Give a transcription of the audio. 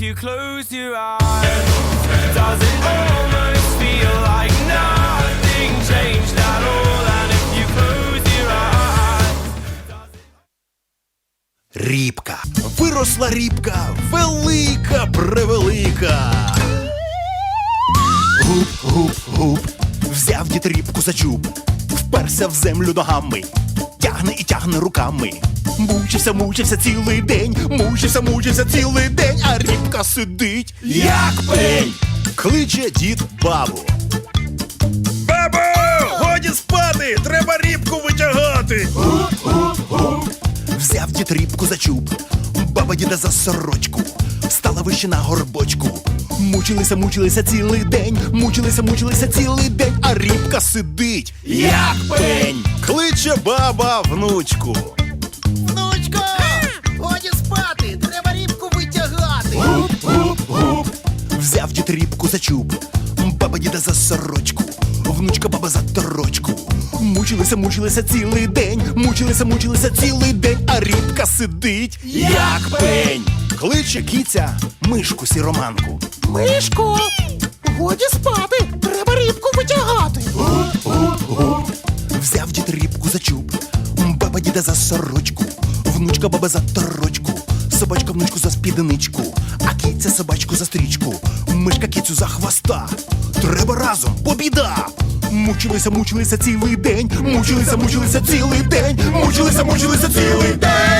you close your eyes? Does it almost feel like nothing changed at all? And if you close your eyes, Рібка. Виросла рібка, велика, превелика. Гуп, гуп, гуп. Взяв дід рібку за чуб, вперся в землю ногами, тягне і тягне руками. Мучився, мучився цілий день, мучився, мучився цілий день, а рібка сидить, як пень. Кличе дід бабу. Бабо! Годі спати! Треба рібку витягати! Взяв дід рібку за чуб, баба діда за сорочку, стала вище на горбочку. Мучилися, мучилися цілий день, мучилися, мучилися цілий день, а рібка сидить, як пень. Кличе баба внучку. Дід рібку за чуб, баба діда за сорочку, внучка баба за торочку. Мучилися, мучилися цілий день, мучилися, мучилися цілий день, а рібка сидить, як пень. Кличе кіця мишку сіроманку. Мишко! Годі спати! Треба рібку витягати! Взяв дід рібку за чуб, баба діда за сорочку, внучка баба за торочку, собачка внучку за спідничку, а кіця собачку за стрічку, мишка кіцю за хвоста. Треба разом, побіда! Мучилися, мучилися цілий день, мучилися, мучилися цілий день, мучилися, мучилися цілий день.